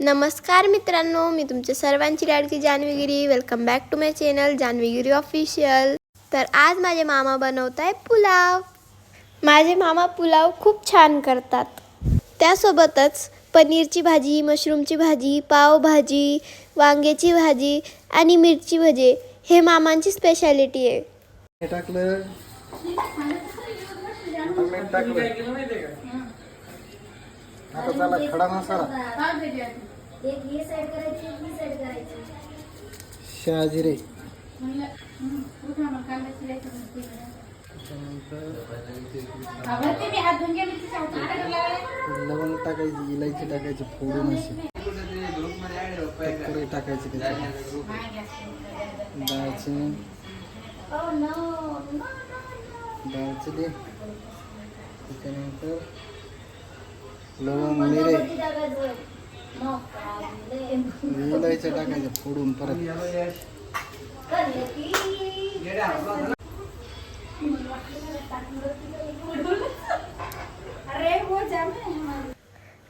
नमस्कार मित्रांनो मी तुमच्या सर्वांची लाडकी Janhavigiri welcome back to my channel Janhavigiri official तर आज माझे मामा बनवत आहे पुलाव. माझे मामा पुलाव खूप छान करतात. त्यासोबतच पनीरची भाजी मशरूमची भाजी पावभाजी वांग्याची भाजी आणि मिरची भजे हे मामांची स्पेशालिटी आहे. हे टाकलं. आता शहाजिरे लवंग टाकायची इलायची टाकायची फोडून अशी. टक्कर टाकायची त्याच्यात. दालचिनी दालचिनी त्याच्यानंतर लवंग मिरे. इलायच्या टाकायचं फोडून परत.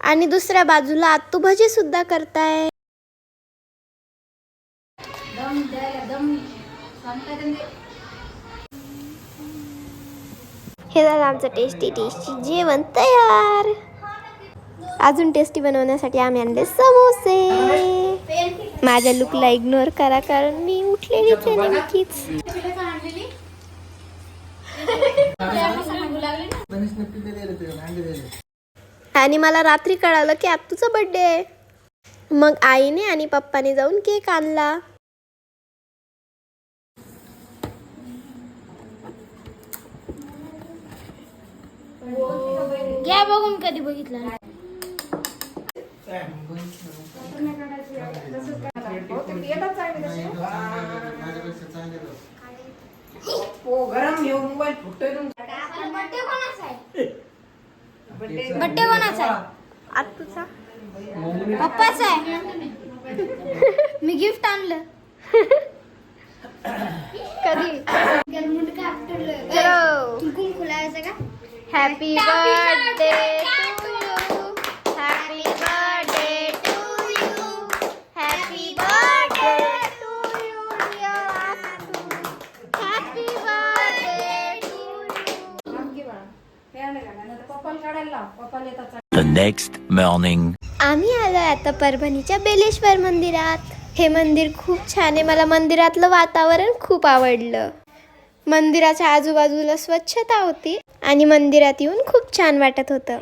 आणि दुसऱ्या बाजूला आत्तू भजी सुद्धा करताय. हे झालं आमचं टेस्टी टेस्टी जेवण तयार. अजून टेस्टी बनवण्यासाठी आम्ही आणले समोसे. माझ्या लुकला इग्नोर करा कारण मी उठलेलीच आहे नक्कीच. आणि मला रात्री कळालं की आत्तूचा बर्थडे आहे. मग आईने आणि पप्पाने जाऊन केक आणला. घ्या बघून कधी बघितलं. माझ्यापेक्षा चांगले लोक. बड्डे कोणाचा आहे? आत्तूचा. पप्पाचा आहे. मी गिफ्ट आणलं. कधी? चलो. कुंकुम खुलायचं का happy birthday to you happy birthday to you happy birthday to you happy birthday to you The next morning. आम्ही आलोय आता परभणीच्या बेलेश्वर मंदिरात. हे मंदिर खूप छान आहे. मला मंदिरातलं वातावरण खूप आवडलं. मंदिराच्या आजूबाजूला स्वच्छता होती आणि मंदिरात येऊन खूप छान वाटत होतं.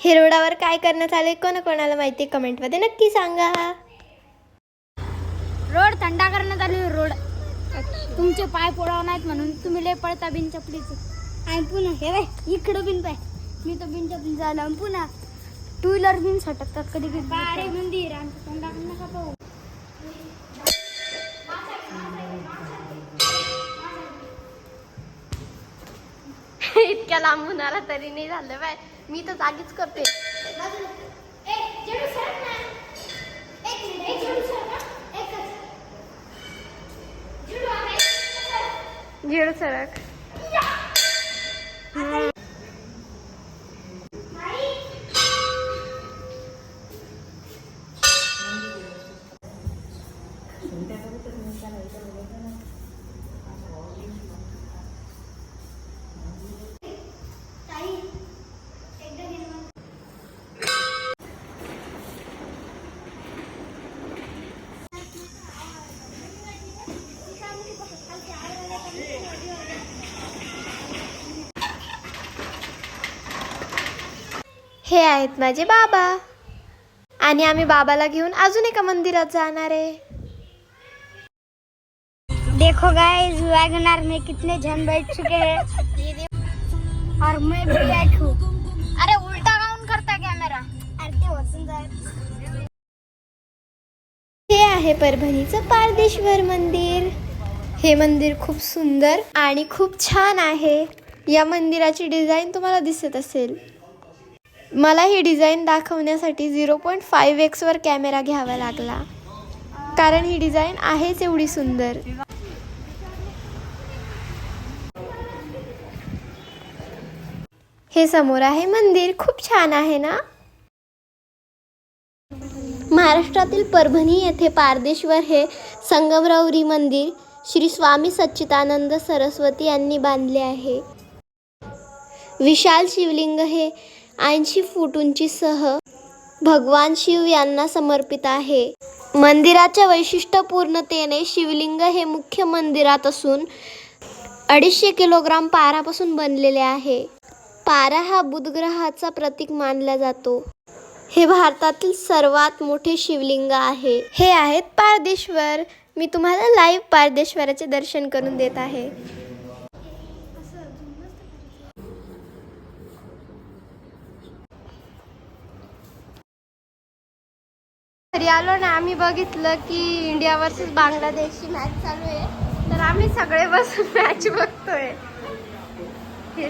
हे रोडावर काय करण्यात आले कोणा कोणाला माहिती कमेंटमध्ये नक्की सांगा. रोड थंडा करण्यात आले. रोड तुमचे पाय पोळाव नाहीत म्हणून तुम्ही लय पळता बिन चपलीचे आणि पुन्हा हे बाय इकडं बिन पाय मी तर बिन चपली झालं आणि पुन्हा टू व्हीलर बिन सटकतात कधी कधी. बारे मंदिर आमचं थंडा करू नका पाहू. इतक्या लांबून आला तरी नाही झालं बाय मी तर जागीच करते. सरक Chúng ta có biết tự nhiên ra lấy cho mình हे आहेत माझे बाबा. आणि आम्ही बाबाला घेऊन अजून एका मंदिरात जाणार आहे. देखो गाइस वैगनर में कितने जन बैठ चुके हैं. और मैं भी बैठू. अरे उल्टा काउन करता कैमरा अरे ते वचन जाय हे आहे परभणीचं पारदेश्वर मंदिर. हे मंदिर खूप सुंदर आणि खूप छान आहे. या मंदिराची डिझाईन तुम्हाला दिसत असेल. मला ही डिझाईन दाखवण्यासाठी झिरो पॉईंट फाईव्ह एक्सवर कॅमेरा घ्यावा लागला. कारण ही डिझाईन आहेच एवढी सुंदर. हे समोर आहे मंदिर. खूप छान आहे ना? महाराष्ट्रातील परभणी येथे पारदेश्वर हे संगमरवरी मंदिर श्री स्वामी सच्चिदानंद सरस्वती यांनी बांधले आहे. विशाल शिवलिंग हे ऐंशी फूट उंचीसह भगवान शिव यांना समर्पित आहे. मंदिराच्या वैशिष्ट्यपूर्णतेने शिवलिंग हे मुख्य मंदिरात असून अडीचशे किलोग्राम पारापासून बनलेले आहे. पारा हा बुधग्रहाचा प्रतीक मानला जातो. हे भारतातील सर्वात मोठे शिवलिंग आहे. हे आहेत पारदेश्वर. मी तुम्हाला लाईव्ह पारदेश्वराचे दर्शन करून देत आहे. घरी आलो ना आम्ही बघितलं की इंडिया वर्सेस बांगलादेशची मॅच चालू आहे. तर आम्ही सगळे बसून मॅच बघतोय. हे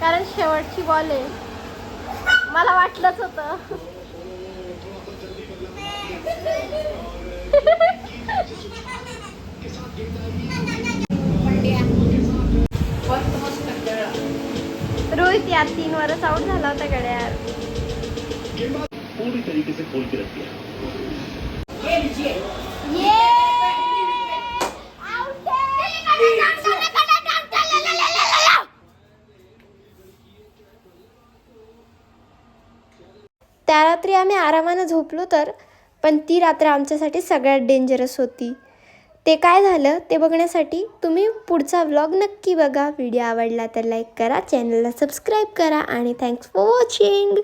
कारण शेवटची बॉल आहे. मला वाटलंच होतं. रोहित या तीन वरच आउट झाला होता गड्यार पूरी तरीके से खोल के रख दिया त्या रात्री आम्ही आरामानं झोपलो तर पण ती रात्र आमच्यासाठी सगळ्यात डेंजरस होती. ते काय झालं ते बघण्यासाठी तुम्ही पुढचा व्लॉग नक्की बघा. व्हिडिओ आवडला तर लाईक करा चॅनलला सबस्क्राईब करा आणि थँक्स फॉर वॉचिंग